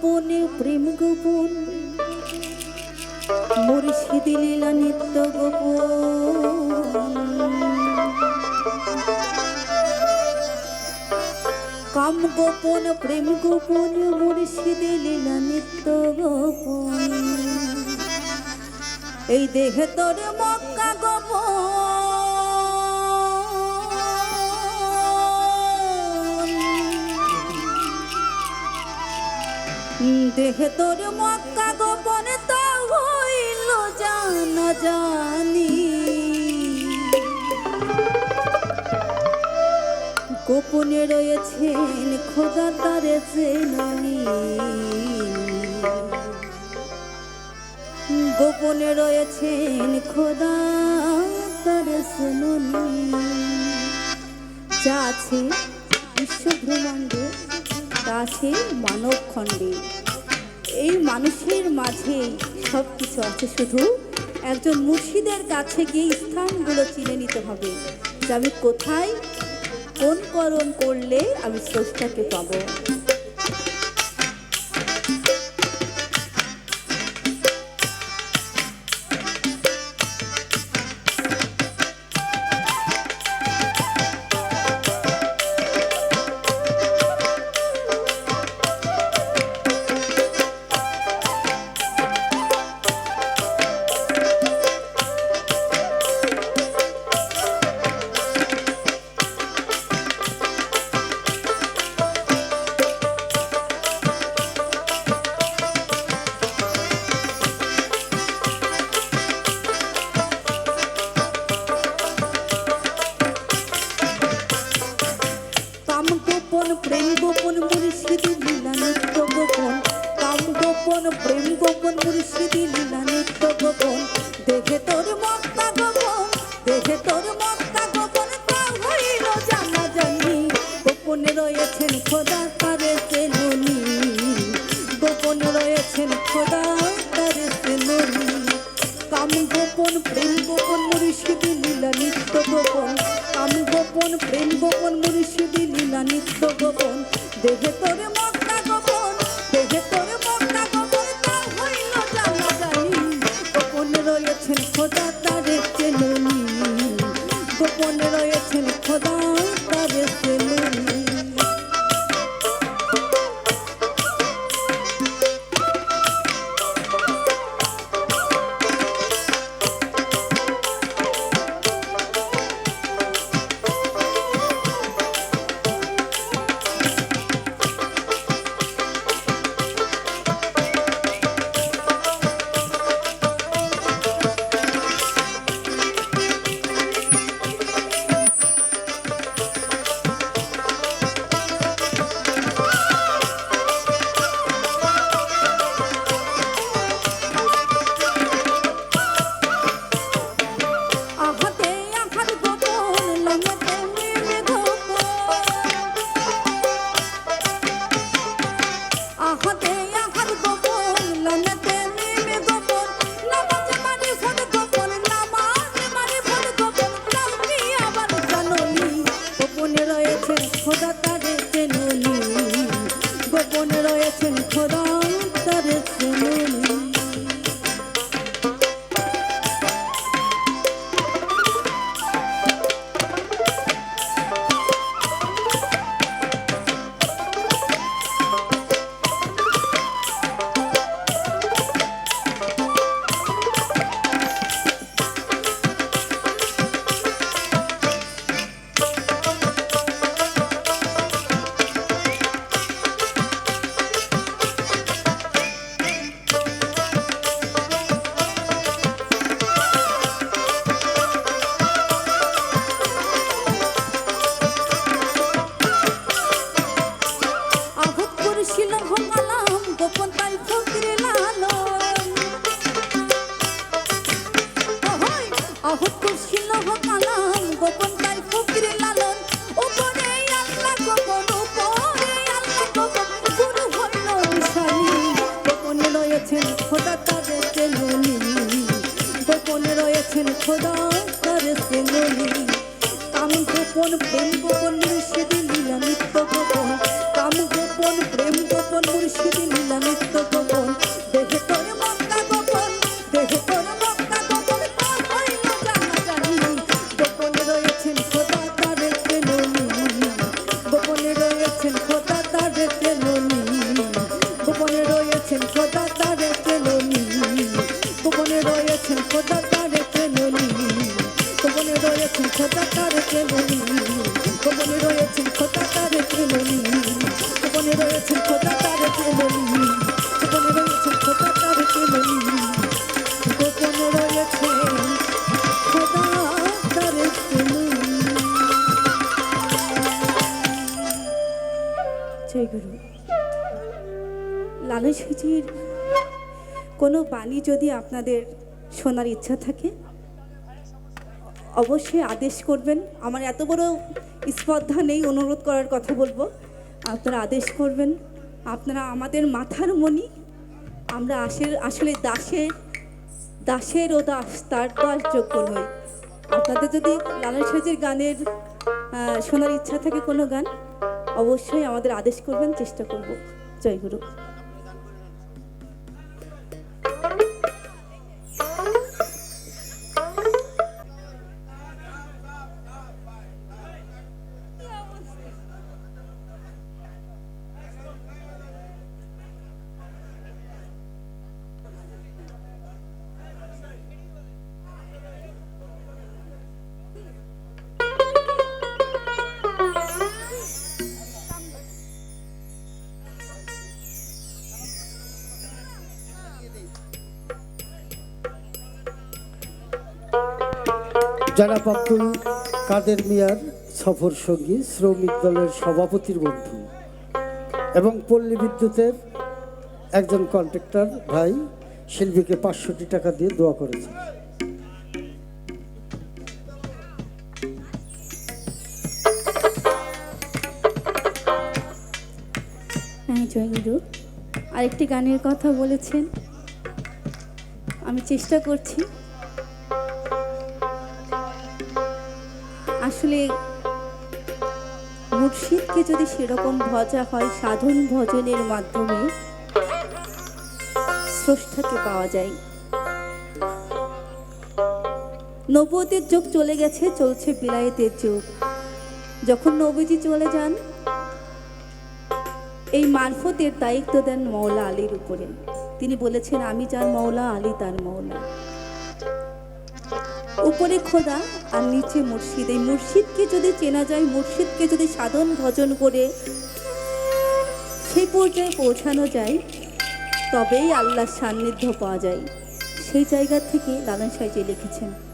গোপনে প্রেম গোপন। মুর্শিদ লীলা নিত্য গোপন। কাম গোপন, প্রেম গোপন মুর্শিদ লীলা নিত্য গোপন। এই দেহে তোর মক্কা গোপন। দেহে তোর মক্কা গোপন তা হইল জানা জানি। গোপনে রয়েছেন খোদা তারে চেনানি গোপনে রয়েছেন খোদা তারে চেনানি যা আছে বিশ্ব ব্রহ্মাণ্ডে তা আছে মানব খণ্ডে এই মানুষের মাঝে সব কিছু আছে শুধু একজন মুর্শিদের কাছে গিয়ে স্থানগুলো চিনে নিতে হবে যে আমি কোথায়, কোন করণ করলে আমি স্রষ্টাকে পাবো। গোপন প্রেম, গোপন মুর্শিদি লীলা নিত্য গোপন। কাম গোপন প্রেম, গোপন মুর্শিদি লীলা নিত্য গোপন। দেখে তোর মক্কা গোপন, দেখে তোর মক্কা গোপন তা হইল জানা জানি। গোপনে রয়েছেন খোদা তারে চেনুনি গোপনে রয়েছেন খোদা তারে চেনুনি কাম গোপন প্রেম, গোপন মুর্শিদি লীলা, নিত্য গোপন। কাম গোপন প্রেম, গোপন মুর্শিদি লীলা, নিত্য গোপন। দেহে তোরে মক্কা গোপন, দেহে তোরে মক্কা গোপন। তা হইল জানা জানি, গোপনে রয়েছেন খোদা তারে চেনুনি। গোপনে রয়েছেন খোদা গোপন তাই ফকিরে লালন। আঘাত করেছিল ভঙ্গালাম গোপন তাই ফকিরে লালন। উপরে আল্লাহ গোপন, উপরে আল্লাহ গোপন, গুরু হইল বিশালী গোপনে রয়েছেন খোদা তাদের তেলুনি। গোপনে রয়েছেন খোদা তাদের তেলুনি। কাম গোপন, প্রেম গোপন মুর্শিদি লীলা নিত্য গোপন। গোপন, প্রেম গোপন, মুর্শিদি লীলা, নিত্য গোপন। দেহে তোর মক্কা গোপন, দেহে তোর মক্কা গোপন গোপনে রয়েছেন খোদা তারে গোপনে রয়েছেন খোদা তারে গোপনে রয়েছেন খোদা তারে গোপনে রয়েছেন খোদা তারে গোপনে রয়েছেন খোদা তারে তেননি। গোপনে রয়েছেন খোদা তারে তেননি। গোপনে রয়েছে খোদা তার কেমনি? গোপনে কোনো বাণী যদি আপনাদের শোনার ইচ্ছা থাকে, অবশ্যই আদেশ করবেন। আমার এত বড় স্পর্ধা নেই, অনুরোধ করার কথা বলব। আপনারা আদেশ করবেন, আপনারা আমাদের মাথার মণি। আমরা আসের আসলে দাসের দাসের ও দাস, তার দাস যোগ্য নই। আপনাদের যদি লালন সাজের গানের শোনার ইচ্ছা থাকে কোনো গান, অবশ্যই আমাদের আদেশ করবেন, চেষ্টা করব। জয় গুরু। জনাব আব্দুল কাদের মিয়ার সফর সঙ্গী, শ্রমিক দলের সভাপতির বন্ধু এবং পল্লী বিদ্যুতের একজন কন্ট্রাক্টর ভাই শিল্পীকে পাঁচশোটি টাকা দিয়ে দোয়া করেছে আরেকটি গানের কথা বলেছেন। আমি চেষ্টা করছি। আসলে মুর্শিদকে যদি সেরকম ভজা হয়, সাধন ভজনের মাধ্যমে স্রষ্টাকে পাওয়া যায়। নবতের যুগ চলে গেছে, চলছে বিলায়েতের যুগ। যখন নবীজি চলে যান, এই মারফতের দায়িত্ব দেন মৌলা আলীর উপরে। তিনি বলেছেন, আমি যার মৌলা আলী তার মৌলা উপরে খোদা আর নিচে মুর্শিদ। এই মুর্শিদকে যদি চেনা যায়, মুর্শিদকে যদি সাধন ভজন করে সেই পর্যায়ে পৌঁছানো যায়, তবেই আল্লাহর সান্নিধ্য পাওয়া যায়। সেই জায়গা থেকে লালন সাহেব লিখেছেন।